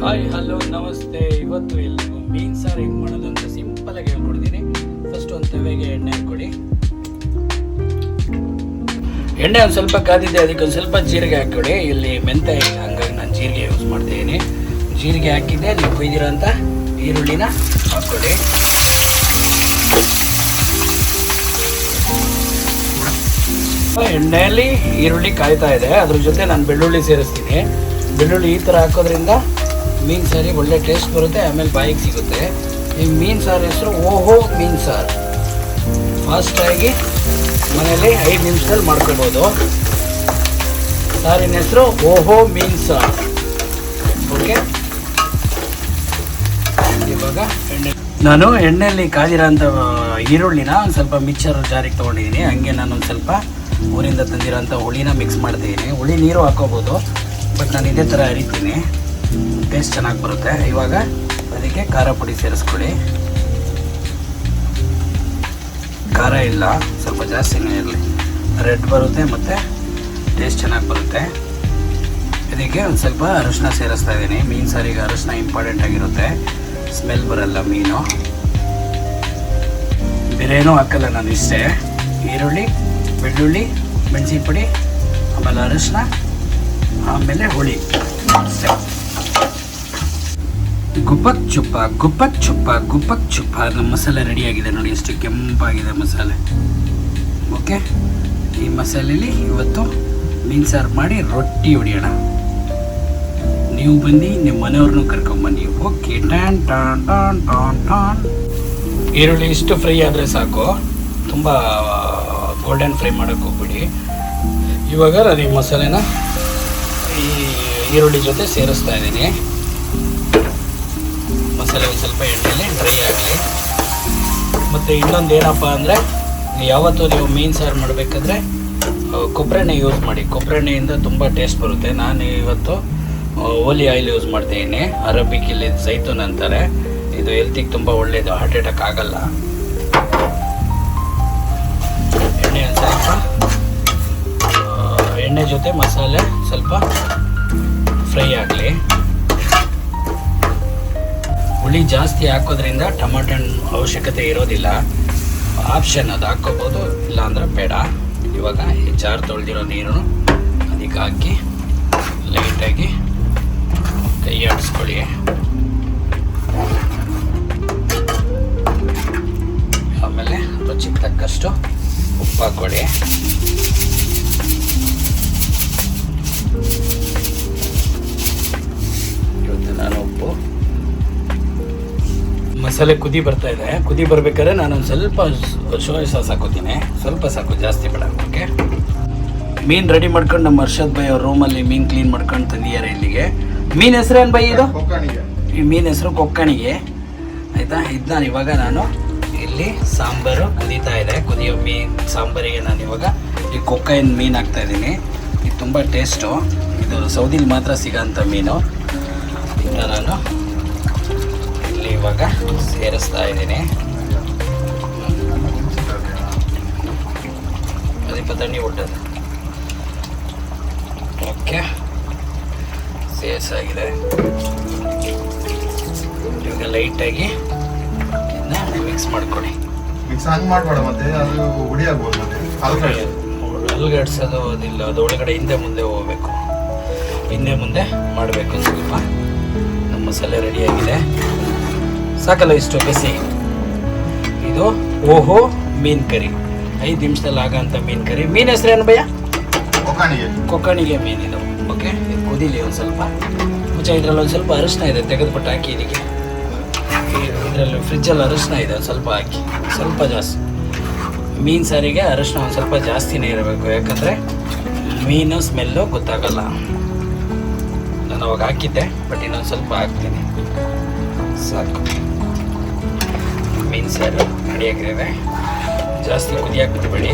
Hi, hello, ನಮಸ್ತೆ. ಇವತ್ತು ಇಲ್ಲಿ ಮೀನ್ ಸಾರು ಹೆಂಗೆ ಮಾಡೋದು ಅಂತ ಸಿಂಪಲ್ ಆಗಿ ಹೇಳ್ಕೊಡ್ತೀನಿ. ಫಸ್ಟ್ ಒಂದು ತವೆಗೆ ಎಣ್ಣೆ ಹಾಕ್ಕೊಡಿ. ಎಣ್ಣೆ ಒಂದು ಸ್ವಲ್ಪ ಕಾದಿದೆ, ಅದಕ್ಕೆ ಒಂದು ಸ್ವಲ್ಪ ಜೀರಿಗೆ ಹಾಕ್ಕೊಡಿ. ಇಲ್ಲಿ ಮೆಂತೆ ಹಂಗಾಗಿ ನಾನು ಜೀರಿಗೆ ಯೂಸ್ ಮಾಡ್ತಿದ್ದೀನಿ. ಜೀರಿಗೆ ಹಾಕಿದ್ದೆ, ನೀವು ಕೊಯ್ದಿರೋ ಅಂತ ಈರುಳ್ಳಿನ ಹಾಕ್ಕೊಡಿ. ಎಣ್ಣೆಯಲ್ಲಿ ಈರುಳ್ಳಿ ಕಾಯ್ತಾ ಇದೆ. ಅದ್ರ ಜೊತೆ ನಾನು ಬೆಳ್ಳುಳ್ಳಿ ಸೇರಿಸ್ತೀನಿ. ಬೆಳ್ಳುಳ್ಳಿ ಈ ಥರ ಹಾಕೋದ್ರಿಂದ ಮೀನು ಸಾರಿ ಒಳ್ಳೆ ಟೇಸ್ಟ್ ಬರುತ್ತೆ, ಆಮೇಲೆ ಬಾಯಿಗೆ ಸಿಗುತ್ತೆ. ಈ ಮೀನು ಸಾರು ಹೆಸರು ಓಹೋ ಮೀನು ಸಾರು. ಫಾಸ್ಟಾಗಿ ಮನೇಲಿ ಐದು ನಿಮಿಷದಲ್ಲಿ ಮಾಡ್ಕೋಬೋದು ಸಾರಿನ ಹೆಸರು ಓಹೋ ಮೀನು ಸಾರು. ಓಕೆ? ಇವಾಗ ಎಣ್ಣೆ ನಾನು ಎಣ್ಣೆಯಲ್ಲಿ ಕಾದಿರೋಂಥ ಈರುಳ್ಳಿನ ಒಂದು ಸ್ವಲ್ಪ ಮಿಕ್ಸರ್ ಜಾರಿಗೆ ತೊಗೊಂಡಿದ್ದೀನಿ. ಹಂಗೆ ನಾನು ಒಂದು ಸ್ವಲ್ಪ ಊರಿಂದ ತಂದಿರೋಂಥ ಹುಳಿನ ಮಿಕ್ಸ್ ಮಾಡ್ತಿದ್ದೀನಿ. ಹುಳಿ ನೀರು ಹಾಕೋಬೋದು, ಬಟ್ ನಾನು ಇದೇ ಥರ ಅರಿತೀನಿ. ಟೇಸ್ಟ್ ಚೆನ್ನಾಗಿ ಬರುತ್ತೆ. ಇವಾಗ ಅದಕ್ಕೆ ಖಾರ ಪುಡಿ ಸೇರಿಸ್ಕೊಳ್ಳಿ. ಖಾರ ಇಲ್ಲ, ಸ್ವಲ್ಪ ಜಾಸ್ತಿನೇ ಇರಲಿ. ರೆಡ್ ಬರುತ್ತೆ ಮತ್ತು ಟೇಸ್ಟ್ ಚೆನ್ನಾಗಿ ಬರುತ್ತೆ. ಇದಕ್ಕೆ ಒಂದು ಸ್ವಲ್ಪ ಅರಿಶಿನ ಸೇರಿಸ್ತಾ ಇದ್ದೀನಿ. ಮೀನು ಸಾರಿಗೆ ಅರಿಶಿನ ಇಂಪಾರ್ಟೆಂಟ್ ಆಗಿರುತ್ತೆ. ಸ್ಮೆಲ್ ಬರಲ್ಲ ಮೀನು. ಬೇರೆ ಏನೂ ಹಾಕಲ್ಲ ನಾನು ಇಷ್ಟೇ. ಈರುಳ್ಳಿ, ಬೆಳ್ಳುಳ್ಳಿ ಮೆಣಸಿನ ಪುಡಿ ಆಮೇಲೆ ಅರಿಶಿನ ಆಮೇಲೆ ಹುಳಿ. ಅಷ್ಟೇ. ಗುಪ್ಪಕ್ ಚುಪ್ಪ, ಗುಪಕ್ ಚುಪ್ಪ ಗುಪಕ್ ಚುಪ್ಪ. ನಮ್ಮ ಮಸಾಲೆ ಆಗಿದೆ ನೋಡಿ, ಎಷ್ಟು ಕೆಂಪಾಗಿದೆ ಮಸಾಲೆ. ಓಕೆ? ಈ ಮಸಾಲೆಯಲ್ಲಿ ಇವತ್ತು ಮೀನು ಸಾರು ಮಾಡಿ ರೊಟ್ಟಿ ಹೊಡಿಯೋಣ. ನೀವು ಬನ್ನಿ, ನಿಮ್ಮ ಮನೆಯವ್ರನ್ನೂ ಕರ್ಕೊಂಬನ್ನಿ ಓಕೆ, ಟಾನ್ ಟಾನ್ ಟಾನ್ ಟಾನ್ ಟಾನ್. ಈರುಳ್ಳಿ ಇಷ್ಟು ಫ್ರೈ ಆದರೆ ಸಾಕು. ತುಂಬ ಗೋಲ್ಡನ್ ಫ್ರೈ ಮಾಡೋಕ್ಕೆ ಹೋಗ್ಬಿಡಿ. ಇವಾಗ ನಾನು ಈ ಮಸಾಲೆನ ಈ ಈರುಳ್ಳಿ ಜೊತೆ ಸೇರಿಸ್ತಾ ಇದ್ದೀನಿ. ಮಸಾಲೆ ಒಂದು ಸ್ವಲ್ಪ ಎಣ್ಣೆಲಿ ಡ್ರೈ ಆಗಲಿ. ಮತ್ತು ಇನ್ನೊಂದು ಏನಪ್ಪ ಅಂದರೆ, ಯಾವತ್ತೂ ನೀವು ಮೀನು ಸಾರು ಮಾಡಬೇಕಾದ್ರೆ ಕೊಬ್ಬರೆಣ್ಣೆ ಯೂಸ್ ಮಾಡಿ. ಕೊಬ್ಬರೆಣ್ಣೆಯಿಂದ ತುಂಬ ಟೇಸ್ಟ್ ಬರುತ್ತೆ. ನಾನು ಇವತ್ತು ಓಲಿ ಆಯಿಲ್ ಯೂಸ್ ಮಾಡ್ತೀನಿ. ಅರಬಿಕ್ ಇಲ್ಲಿ ಸೈತೂನ್ ಅಂತಾರೆ. ಇದು ಹೆಲ್ತಿಗೆ ತುಂಬ ಒಳ್ಳೆಯದು ಹಾರ್ಟ್ ಅಟ್ಯಾಕ್ ಆಗಲ್ಲ. ಎಣ್ಣೆ ಒಂದು ಸ್ವಲ್ಪ ಎಣ್ಣೆ ಜೊತೆ ಮಸಾಲೆ ಸ್ವಲ್ಪ ಫ್ರೈ ಆಗಲಿ. ಹುಳಿ ಜಾಸ್ತಿ ಹಾಕೋದ್ರಿಂದ ಟೊಮಾಟೊ ಹಣ್ಣು ಅವಶ್ಯಕತೆ ಇರೋದಿಲ್ಲ. ಆಪ್ಷನ್ ಅದು ಹಾಕೋಬೋದು ಇಲ್ಲ ಅಂದ್ರೆ ಬೇಡ. ಇವಾಗ ಈ ಜಾರ್ ತೊಳೆದಿರೋ ನೀರನ್ನು ಅದಕ್ಕೆ ಹಾಕಿ ಲೈಟಾಗಿ ಕೈ ಆಡಿಸ್ಕೊಳ್ಳಿ. ಆಮೇಲೆ ರುಚಿಗೆ ತಕ್ಕಷ್ಟು ಉಪ್ಪು ಹಾಕ್ಕೊಳ್ಳಿ ಇವತ್ತು ನಾನು ಉಪ್ಪು ಮಸಾಲೆ ಕುದಿ ಬರ್ತಾ ಇದೆ. ಕುದಿ ಬರ್ಬೇಕಾದ್ರೆ ನಾನು ಒಂದು ಸ್ವಲ್ಪ ಸೋಯಾ ಸಾಸ್ ಹಾಕೋತೀನಿ. ಸ್ವಲ್ಪ ಸಾಕು ಜಾಸ್ತಿ ಬೇಡ ಓಕೆ ಮೀನು ರೆಡಿ ಮಾಡ್ಕೊಂಡು ನಮ್ಮ ಹರ್ಷದ್ ಬೈ ಅವ್ರ ರೂಮಲ್ಲಿ ಮೀನು ಕ್ಲೀನ್ ಮಾಡ್ಕೊಂಡು ತಂದಿದ್ದಾರೆ ಇಲ್ಲಿಗೆ. ಮೀನು ಹೆಸರೇನು ಬೈ ಇದು? ಈ ಮೀನು ಹೆಸರು ಕೊಕ್ಕಣಿಗೆ. ಆಯಿತಾ? ನಾನು ಇವಾಗ ನಾನು ಇಲ್ಲಿ ಸಾಂಬಾರು ಕುದೀತಾ ಇದೆ. ಕುದಿಯೋ ಮೀನು ಸಾಂಬಾರಿಗೆ ನಾನು ಇವಾಗ ಈ ಕೊಕ್ಕೈನ್ ಮೀನು ಹಾಕ್ತಾ ಇದ್ದೀನಿ. ಇದು ತುಂಬ ಟೇಸ್ಟು ಇದು ಸೌದಿಲಿ ಮಾತ್ರ ಸಿಗೋಂಥ ಮೀನು. ಇದನ್ನ ನಾನು ಇವಾಗ ಸೇರಿಸ್ತಾ ಇದ್ದೀನಿ. ಅದಿಪ್ಪ ತಣ್ಣಿ ಹುಟ್ಟದು ಓಕೆ. ಸೇರಿಸಾಗಿದೆ. ಇವಾಗ ಲೈಟಾಗಿ ಇದನ್ನ ಮಿಕ್ಸ್ ಮಾಡ್ಕೊಡಿ ಮಿಕ್ಸ್ ಹಂಗೆ ಮಾಡಬೇಡ ಮತ್ತೆ ಅದು ಹುಡಿ ಆಗ್ಬೋದು ಮತ್ತೆ. ಅಲ್ಗಡ್ಸೋದು ಅದಿಲ್ಲ ಅದು ಒಳಗಡೆ ಹಿಂದೆ ಮುಂದೆ ಹೋಗ್ಬೇಕು. ಹಿಂದೆ ಮುಂದೆ ಮಾಡಬೇಕು ಸ್ವಲ್ಪ. ನಮ್ಮ ಮಸಾಲೆ ರೆಡಿಯಾಗಿದೆ ಸಾಕಲ್ಲ ಇಷ್ಟು ಬಿಸಿ. ಇದು ಓಹೋ ಮೀನ್ ಕರಿ. ಐದು ನಿಮಿಷದಲ್ಲಿ ಆಗಂತ ಮೀನ್ ಕರಿ. ಮೀನ್ ಹೆಸರೇನು ಭಯ ಕೊಕ್ಕಣಿಗೆ. ಕೊಕ್ಕಣಿಗೆ ಮೀನು ಇದು. ಓಕೆ ಇದು ಕುದಿಲಿ ಒಂದು ಸ್ವಲ್ಪ. ಮುಂಚೆ ಇದರಲ್ಲಿ ಒಂದು ಸ್ವಲ್ಪ ಅರಿಶಿನ ಇದೆ ತೆಗೆದುಬಿಟ್ಟು ಹಾಕಿ ಇದಕ್ಕೆ. ಇದರಲ್ಲಿ ಫ್ರಿಜ್ಜಲ್ಲಿ ಅರಿಶಿನ ಇದೆ ಒಂದು ಸ್ವಲ್ಪ ಹಾಕಿ. ಸ್ವಲ್ಪ ಜಾಸ್ತಿ. ಮೀನು ಸಾರಿಗೆ ಅರಿಶಿನ ಒಂದು ಸ್ವಲ್ಪ ಜಾಸ್ತಿನೇ ಇರಬೇಕು. ಯಾಕಂದರೆ ಮೀನು ಸ್ಮೆಲ್ಲು ಗೊತ್ತಾಗಲ್ಲ. ನಾನು ಅವಾಗ ಹಾಕಿದ್ದೆ ಬಟ್ ಇನ್ನೊಂದು ಸ್ವಲ್ಪ ಹಾಕ್ತೀನಿ. ಸಾಕು. ಮೀನು ಸಾರು ರೆಡಿಯಾಗಿದೆ ಜಾಸ್ತಿ ಕುದಿಯಾಕೆ ಬಿಟ್ಬೇಡಿ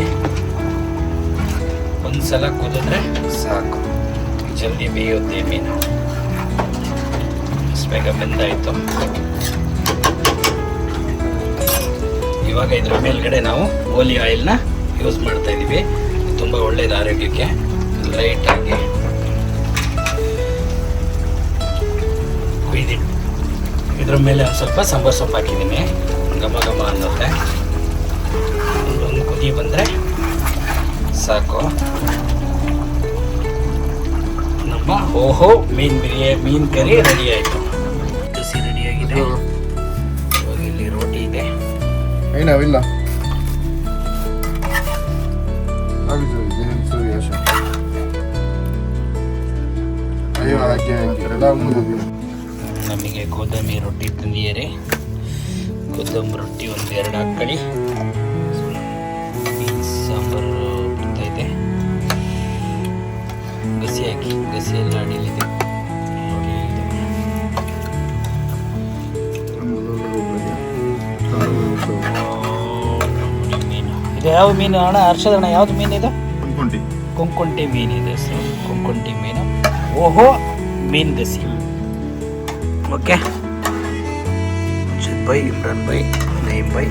ಒಂದು ಸಲ ಕುದಿದ್ರೆ ಸಾಕು. ಜಲ್ದಿ ಬೇಯುತ್ತೆ ಮೀನು. ಬೇಗ ಬೆಂದಾಯಿತು. ಇವಾಗ ಇದ್ರ ಮೇಲ್ಗಡೆ ನಾವು ಓಲಿ ಆಯಿಲ್ನ ಯೂಸ್ ಮಾಡ್ತಾ ಇದ್ದೀವಿ. ತುಂಬ ಒಳ್ಳೆಯದು ಆರೋಗ್ಯಕ್ಕೆ. ಲೈಟಾಗಿ ಬೇಯ್ದಿಟ್ಟು ಇದ್ರ ಮೇಲೆ ಸ್ವಲ್ಪ ಸಾಂಬಾರು ಸೊಪ್ಪು ಹಾಕಿದ್ದೀನಿ. ಘಮ ಘಮ ಅನ್ನುತ್ತೆ ಒಂದು ಕುದಿ ಬಂದರೆ ಸಾಕು. ನಮ್ಮ ಓಹೋ ಮೀನು ಬಿರಿಯಾನಿ ಮೀನು ಕರಿ ರೆಡಿ ಆಯಿತು. ಕಸಿ ರೆಡಿಯಾಗಿದೆ ಇವಾಗ ಇಲ್ಲಿ ರೋಟಿ ಇದೆ. ಏನಾವಿಲ್ಲ ನಮಗೆ ಗೋಧಿ ರೊಟ್ಟಿ ತಂದಿದ್ದಾರೆ. ಗೋಧಂಬಿ ರೊಟ್ಟಿ ಒಂದು ಎರಡು ಹಾಕೊಳ್ಳಿ ಬೀನ್ಸ್ ಸಾಂಬಾರು ಇದೆ. ಗಸಿ ಹಾಕಿ ಗಸಿ ಎಲ್ಲ ಅಡಿಲಿದೆ ಇದು. ಯಾವ ಮೀನು ಅಣ್ಣ? ಹರ್ಷದಣ್ಣ ಯಾವ್ದು ಮೀನು ಇದು? ಅನ್ಕೊಂಡಿ ಮೀನು ಇದೆ ಹೆಸರು ಕೊಂಕೊಂಟಿ ಮೀನು. ಓಹೋ ಮೀನ್ ಗಸಿ. Okay Akshat bye Imran bye Naeem bye